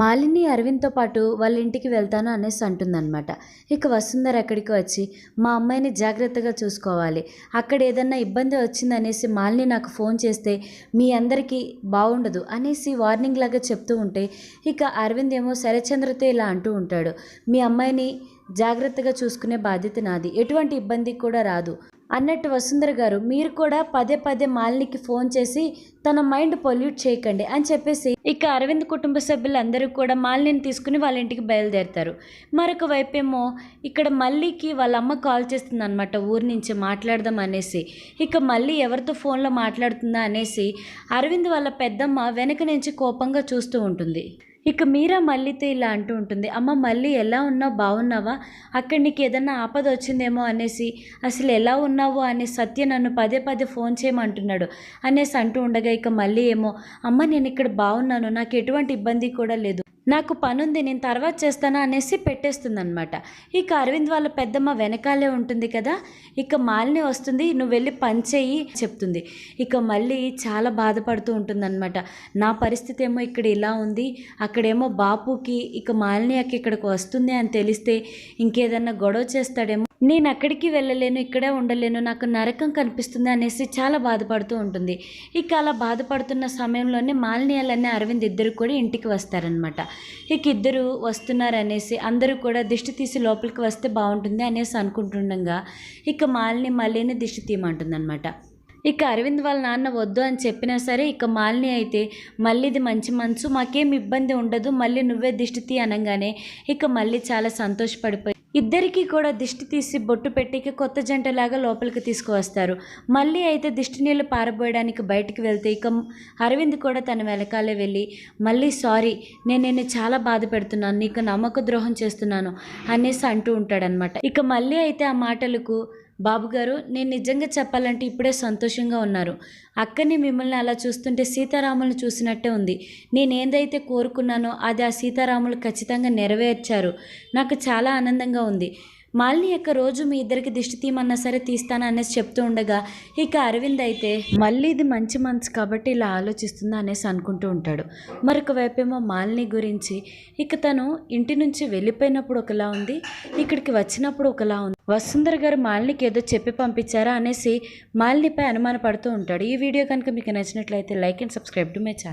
మాలిని అరవింద్తో పాటు వాళ్ళ ఇంటికి వెళ్తాను అనేసి అంటుందన్నమాట. ఇక వసుంధర అక్కడికి వచ్చి మా అమ్మాయిని జాగ్రత్తగా చూసుకోవాలి. అక్కడ ఏదన్నా ఇబ్బంది వచ్చిందనేసి మాలిని నాకు ఫోన్ చేస్తే మీ అందరికీ బాగుండదు అనేసి వార్నింగ్ లాగా చెప్తూ ఉంటే ఇక అరవింద్ ఏమో శరచంద్రతో ఇలా అంటూ ఉంటాడు మీ అమ్మాయిని జాగ్రత్తగా చూసుకునే బాధ్యత నాది. ఎటువంటి ఇబ్బంది కూడా రాదు. అన్నట్టు వసుంధర గారు మీరు కూడా పదే పదే మాలినికి ఫోన్ చేసి తన మైండ్ పొల్యూట్ చేయకండి అని చెప్పేసి ఇక అరవింద్ కుటుంబ సభ్యులందరూ కూడా మాలిని తీసుకుని వాళ్ళ ఇంటికి బయలుదేరుతారు. మరొక వైపేమో ఇక్కడ మళ్ళీకి వాళ్ళ అమ్మ కాల్ చేస్తుంది అనమాట ఊరి నుంచి మాట్లాడదాం అనేసి. ఇక మళ్ళీ ఎవరితో ఫోన్లో మాట్లాడుతుందా అనేసి అరవింద్ వాళ్ళ పెద్దమ్మ వెనక నుంచి కోపంగా చూస్తూ ఉంటుంది. ఇక మీరా మళ్ళీతో ఇలా అంటూ ఉంటుంది అమ్మ మళ్ళీ ఎలా ఉన్నావు బాగున్నావా? అక్కడ నీకు ఏదన్నా ఆపద వచ్చిందేమో అనేసి అసలు ఎలా ఉన్నావు? అనే సత్య నన్ను పదే పదే ఫోన్ చేయమంటున్నాడు. అనేసి అంటూ ఉండగా ఇక మళ్ళీ ఏమో అమ్మ నేను ఇక్కడ బాగున్నాను నాకు ఎటువంటి ఇబ్బంది కూడా లేదు. నాకు పనుంది నేను తర్వాత చేస్తాను అనేసి పెట్టేస్తుంది అనమాట ఇక అరవింద్ వాళ్ళ పెద్దమ్మ వెనకాలే ఉంటుంది కదా ఇక మాలిని వస్తుంది నువ్వు వెళ్ళి పని చెయ్యి చెప్తుంది. ఇక మళ్ళీ చాలా బాధపడుతూ ఉంటుందన్నమాట. నా పరిస్థితి ఏమో ఇక్కడ ఇలా ఉంది అక్కడేమో బాపుకి ఇక మాలిని అక్క ఇక్కడికి వస్తుంది అని తెలిస్తే ఇంకేదన్నా గొడవ చేస్తాడేమో నేను అక్కడికి వెళ్ళలేను ఇక్కడే ఉండలేను నాకు నరకం కనిపిస్తుంది అనేసి చాలా బాధపడుతూ ఉంటుంది. ఇక అలా బాధపడుతున్న సమయంలోనే మాలినియాలనే అరవింద్ ఇద్దరు కూడా ఇంటికి వస్తారనమాట ఇక ఇద్దరు వస్తున్నారనేసి అందరూ కూడా దిష్టి తీసి లోపలికి వస్తే బాగుంటుంది అనేసి అనుకుంటుండగా ఇక మాలిని మళ్ళీని దిష్టి తీయమంటుందన్నమాట. ఇక అరవింద్ వాళ్ళ నాన్న వద్దు అని చెప్పినా సరే ఇక మాలిని అయితే మళ్ళీ ఇది మంచి మనసు మాకేం ఇబ్బంది ఉండదు మళ్ళీ నువ్వే దిష్టి తీ అనగానే ఇక మళ్ళీ చాలా సంతోషపడిపోయి ఇద్దరికీ కూడా దిష్టి తీసి బొట్టు పెట్టికి కొత్త జంటలాగా లోపలికి తీసుకువస్తారు. మళ్ళీ అయితే దిష్టి నీళ్ళు పారబోయడానికి బయటికి వెళ్తే ఇక అరవింద్ కూడా తన వెనకాలే వెళ్ళి మళ్ళీ సారీ నేను నిన్ను చాలా బాధ పెడుతున్నాను నీకు నమ్మక ద్రోహం చేస్తున్నాను అనేసి అంటూ ఉంటాడనమాట ఇక మళ్ళీ అయితే ఆ మాటలకు బాబుగారు నేను నిజంగా చెప్పాలంటే ఇప్పుడే సంతోషంగా ఉన్నారు. అక్కని మిమ్మల్ని అలా చూస్తుంటే సీతారాములను చూసినట్టే ఉంది. నేనేదైతే కోరుకున్నానో అది ఆ సీతారాములు ఖచ్చితంగా నెరవేర్చారు. నాకు చాలా ఆనందంగా ఉంది. మాలిని యొక్క రోజు మీ ఇద్దరికి దిష్టి తీయమన్నా సరే తీస్తాను అనేసి చెప్తూ ఉండగా ఇక అరవింద్ అయితే మళ్ళీ ఇది మంచి మనసు కాబట్టి ఇలా ఆలోచిస్తుందా అనేసి అనుకుంటూ ఉంటాడు. మరొక వైపేమో మాలిని గురించి ఇక తను ఇంటి నుంచి వెళ్ళిపోయినప్పుడు ఒకలా ఉంది ఇక్కడికి వచ్చినప్పుడు ఒకలా ఉంది. వసుంధర్ గారు మాలినికి ఏదో చెప్పి పంపించారా అనేసి మాలినిపై అనుమానపడుతూ ఉంటాడు. ఈ వీడియో కనుక మీకు నచ్చినట్లయితే like and subscribe to my channel.